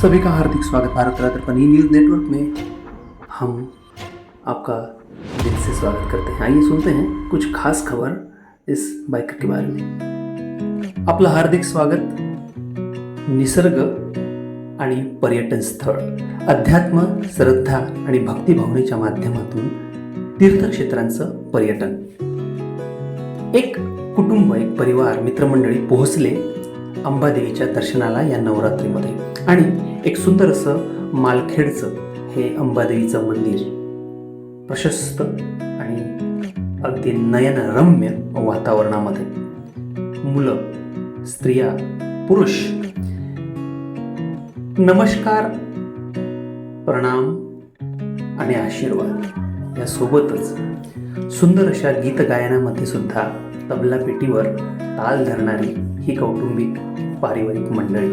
सभी का हार्दिक स्वागत। भारत रत्न न्यूज़ नेटवर्क में हम आपका दिल से स्वागत करते हैं। आइए सुनते हैं कुछ खास खबर इस बाइकर के बारे में। आपलं हार्दिक स्वागत। निसर्ग आणि पर्यटन स्थळ। अध्यात्म श्रद्धा आणि भक्तिभावनेच्या माध्यमातून तीर्थक्षेत्रांचं पर्यटन। एक कुटुंब एक परिवार मित्रमंडळी पोहोचले अंबादेवीच्या दर्शनाला या नवरात्रीमध्ये. आणि एक सुंदर असं मालखेडचं हे अंबादेवीचं मंदिर. प्रशस्त आणि अगदी नयनरम्य वातावरणामध्ये. मुलं स्त्रिया पुरुष. नमस्कार प्रणाम आणि आशीर्वाद. या सोबतच सुंदर अशा गीत गायनामध्ये सुद्धा तबला पेटीवर ताल धरणारी ही कौटुंबिक पारिवारिक मंडळी.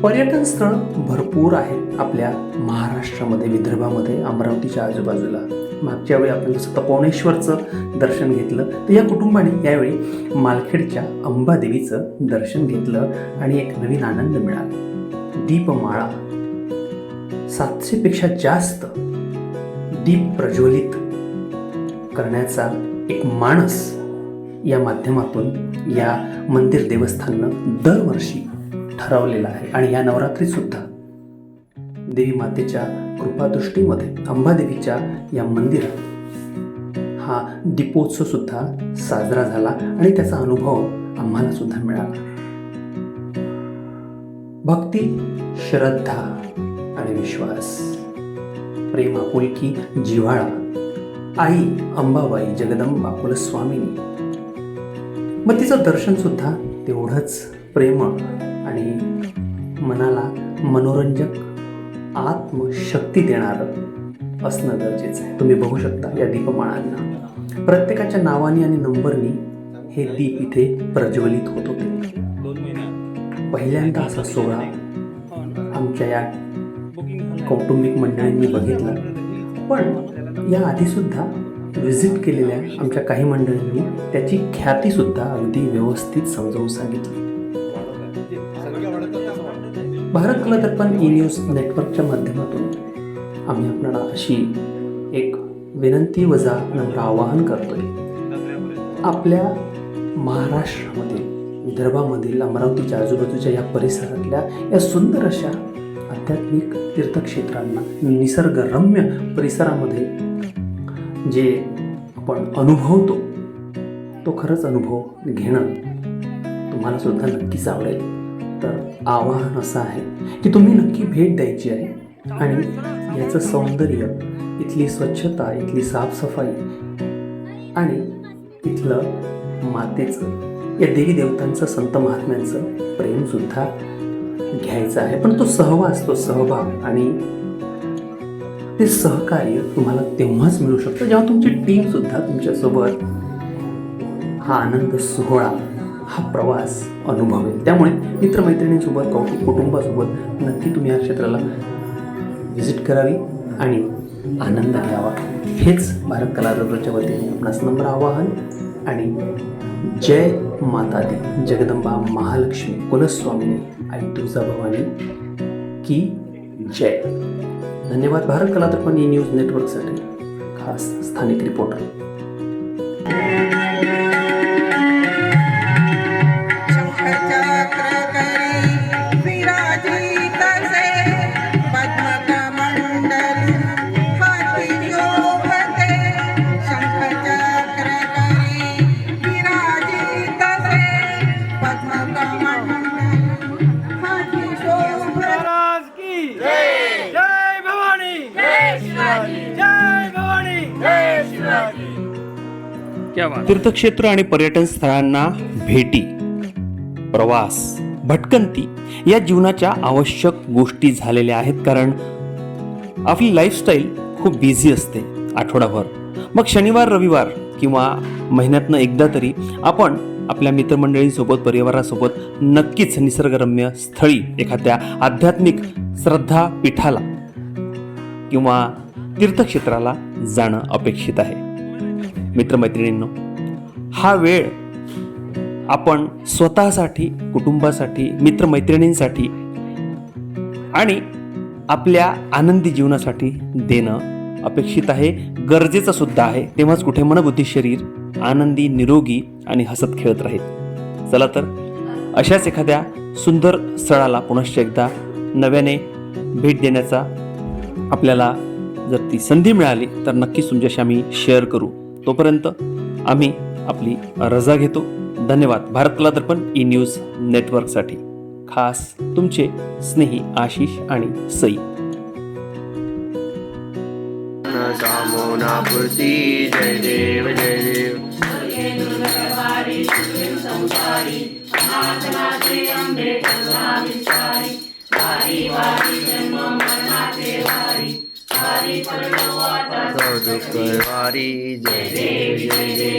पर्यटन स्थळ भरपूर आहेत आपल्या महाराष्ट्रामध्ये विदर्भामध्ये अमरावतीच्या आजूबाजूला. मागच्या वेळी आपण जसं तपोवणेश्वरचं दर्शन घेतलं तर या कुटुंबाने यावेळी मालखेडच्या अंबादेवीचं दर्शन घेतलं आणि एक नवीन आनंद मिळाला. दीपमाळा. सातशेपेक्षा जास्त दीप प्रज्वलित करण्याचा एक मानस या माध्यमातून या मंदिर देवस्थाननं दरवर्षी ठरवलेला आहे. आणि या नवरात्री सुद्धा देवी मातेच्या कृपादृष्टीमध्ये अंबादेवीच्या या मंदिरात हा दीपोत्सव सुद्धा साजरा झाला आणि त्याचा अनुभव आम्हाला सुद्धा मिळाला. भक्ती श्रद्धा आणि विश्वास. प्रेम आपुलकी जिव्हाळा. आई अंबाबाई जगदंबा कुलस्वामिनी मग तिचं दर्शनसुद्धा तेवढंच प्रेम आणि मनाला मनोरंजक आत्मशक्ती देणारं असणं गरजेचं आहे. तुम्ही बघू शकता या दीपमाळांना. प्रत्येकाच्या नावाने आणि नंबरनी हे दीप इथे प्रज्वलित होत होते. पहिल्यांदा असा सोहळा आमच्या या कौटुंबिक मंडळींनी बघितला. पण या आधीसुद्धा व्हिजिट केलेल्या आमच्या काही मंडळींनी त्याची ख्यातीसुद्धा अगदी व्यवस्थित समजावून सांगितली. भारत कलादर्पण ई न्यूज नेटवर्कच्या माध्यमातून आम्ही आपल्याला अशी एक विनंती वजा नम्र आवाहन करतोय. आपल्या महाराष्ट्रामधील विदर्भामधील अमरावतीच्या आजूबाजूच्या या परिसरातल्या या सुंदर अशा आध्यात्मिक तीर्थक्षेत्रांना निसर्गरम्य परिसरामध्ये जे आपण अनुभवतो तो खरंच अनुभव घेणं तुम्हाला सुद्धा नक्कीच आवडेल. तर आवाहन असं आहे की तुम्ही नक्की भेट द्यायची आहे आणि याचं सौंदर्य इथली स्वच्छता इथली साफसफाई आणि इथलं मातेचं या देवी देवतांचं संत महात्म्यांचं प्रेमसुद्धा घ्यायचं आहे. पण तो सहवास तो सहभाग आणि ते सहकार्य तुम्हाला तेव्हाच मिळू शकतं जेव्हा तुमची टीम सुद्धा तुमच्यासोबत हा आनंद सोहळा हा प्रवास अनुभवेल. त्यामुळे मित्रमैत्रिणींसोबत कौटुंब कुटुंबासोबत नक्की तुम्ही या क्षेत्राला व्हिजिट करावी आणि आनंद घ्यावा. हेच भारत कला वतीने आपणास नम्र आवाहन आणि जय माता दी. जगदंबा महालक्ष्मी कुलस्वामिनी आई तुळजाभवानी की जय. धन्यवाद. भारत कला न्यूज नेटवर्कसाठी खास स्थानिक रिपोर्टर. तीर्थक्षेत्र आणि पर्यटन स्थळांना भेटी प्रवास भटकंती या जीवनाच्या आवश्यक गोष्टी झालेल्या आहेत कारण आपली लाईफस्टाईल खूप बिझी असते आठवडाभर. मग शनिवार रविवार किंवा महिन्यातनं एकदा तरी आपण आपल्या मित्रमंडळींसोबत परिवारासोबत नक्कीच निसर्गरम्य स्थळी एखाद्या आध्यात्मिक श्रद्धापीठाला किंवा तीर्थक्षेत्राला जाणं अपेक्षित आहे. मित्रमैत्रिणींनो हा वेळ आपण स्वतःसाठी कुटुंबासाठी मित्रमैत्रिणींसाठी आणि आपल्या आनंदी जीवनासाठी देणं अपेक्षित आहे गरजेचं सुद्धा आहे. तेव्हाच कुठे मनबुद्धी शरीर आनंदी निरोगी आणि हसत खेळत राहील. चला तर अशाच एखाद्या सुंदर स्थळाला पुनश्च एकदा नव्याने भेट देण्याचा आपल्याला जर ती संधी मिळाली तर नक्कीच तुमच्याशी आम्ही शेअर करू. तोपर्यंत आम्ही आपली रजा घेतो. धन्यवाद. भारत कला दर्पण ई न्यूज नेटवर्कसाठी खास तुमचे स्नेही आशिष आणि सई. कामोनापूर्ती जय देव जय देव. दुःखवारी जय देव जय देव